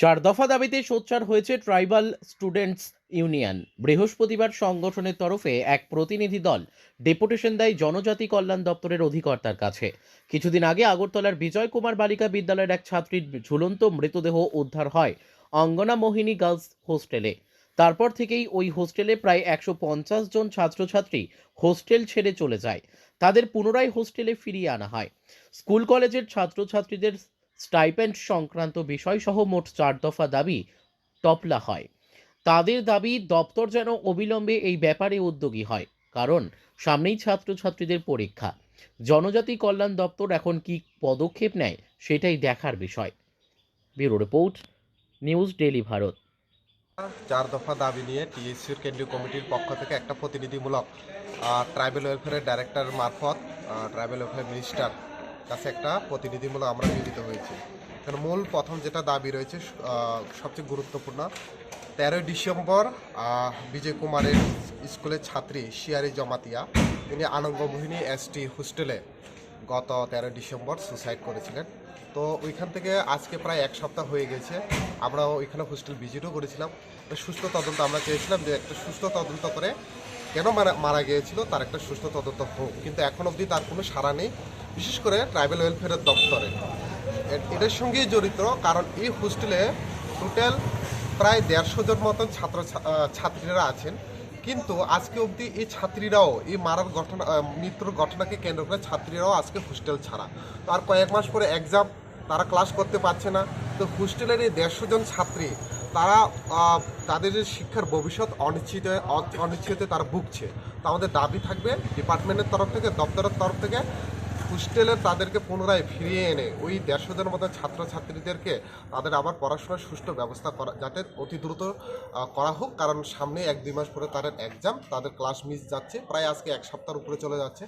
চার দফা দাবিতে সোচ্চার হয়েছে ট্রাইবাল স্টুডেন্টস ইউনিয়ন। বৃহস্পতিবার সংগঠনের তরফে এক প্রতিনিধি দল ডেপুটেশন দেয় জনজাতি কল্যাণ দপ্তরের অধিকর্তার কাছে। কিছুদিন আগে আগরতলার বিজয় কুমার বালিকা বিদ্যালয়ের এক ছাত্রীর ঝুলন্ত মৃতদেহ উদ্ধার হয় অঙ্গনা মোহিনী গার্লস হোস্টেলে। তারপর থেকেই ওই হোস্টেলে প্রায় একশো পঞ্চাশ জন ছাত্রছাত্রী হোস্টেল ছেড়ে চলে যায়। তাদের পুনরায় হোস্টেলে ফিরিয়ে আনা হয়। স্কুল কলেজের ছাত্রছাত্রীদের স্টাইপেন্ড সংক্রান্ত বিষয়সহ মোট চার দফা দাবি টপলা হয়। তাদের দাবি দপ্তর যেন অবিলম্বে এই ব্যাপারে উদ্যোগী হয়, কারণ সামনেই ছাত্রছাত্রীদের পরীক্ষা। জনজাতি কল্যাণ দপ্তর এখন কি পদক্ষেপ নেয় সেটাই দেখার বিষয়। Bureau report, news daily Bharat. চার দফা দাবি নিয়ে টিএসসির কেন্দ্রীয় কমিটির পক্ষ থেকে একটা প্রতিনিধিমূলক ট্রাইবেল ওয়েলফেয়ারের ডাইরেক্টর মারফত ট্রাইবেল ওয়েলফেয়ার মিনিস্টার কাছে একটা প্রতিনিধিমূলক আমরা মিলিত হয়েছি। এখানে মূল প্রথম যেটা দাবি রয়েছে সবচেয়ে গুরুত্বপূর্ণ, তেরোই ডিসেম্বর বিজয় কুমারের স্কুলের ছাত্রী শিয়ারি জমাতিয়া, তিনি আনন্দমোহিনী এসটি হোস্টেলে গত তেরোই ডিসেম্বর সুসাইড করেছিলেন। তো ওইখান থেকে আজকে প্রায় এক সপ্তাহ হয়ে গেছে আমরা ওইখানে হোস্টেল ভিজিটও করেছিলাম। সুস্থ তদন্ত আমরা চেয়েছিলাম যে একটা সুস্থ তদন্ত করে কেন মারা মারা গিয়েছিল, তার একটা সুস্থ তদন্ত হোক। কিন্তু এখন অবধি তার কোনো সাড়া নেই। বিশেষ করে ট্রাইবেল ওয়েলফেয়ারের দপ্তরে। এটার সঙ্গেই জড়িত, কারণ এই হোস্টেলে টোটাল প্রায় দেড়শো জন মতন ছাত্র ছাত্রীরা আছেন। কিন্তু আজকে অবধি এই ছাত্রীরাও, এই মারার ঘটনা মৃত্যুর ঘটনাকে কেন্দ্র করে ছাত্রীরাও আজকে হোস্টেল ছাড়া। তো আর কয়েক মাস পরে এক্সাম তারা ক্লাস করতে পারছে না। তো হোস্টেলের এই দেড়শো জন ছাত্রী, তারা তাদের যে শিক্ষার ভবিষ্যৎ অনিশ্চিত অনিশ্চিত তারা ভুগছে। তো আমাদের দাবি থাকবে, ডিপার্টমেন্টের তরফ থেকে, দপ্তরের তরফ থেকে হোস্টেলে তাদেরকে পুনরায় ফিরিয়ে এনে ওই দেড়শো জনের মতো ছাত্রছাত্রীদেরকে তাদের আবার পড়াশোনার সুষ্ঠু ব্যবস্থা করা, যাতে অতি দ্রুত করা হোক। কারণ সামনে এক দুই মাস পরে তাদের এক্সাম তাদের ক্লাস মিস যাচ্ছে। প্রায় আজকে এক সপ্তাহের উপরে চলে যাচ্ছে।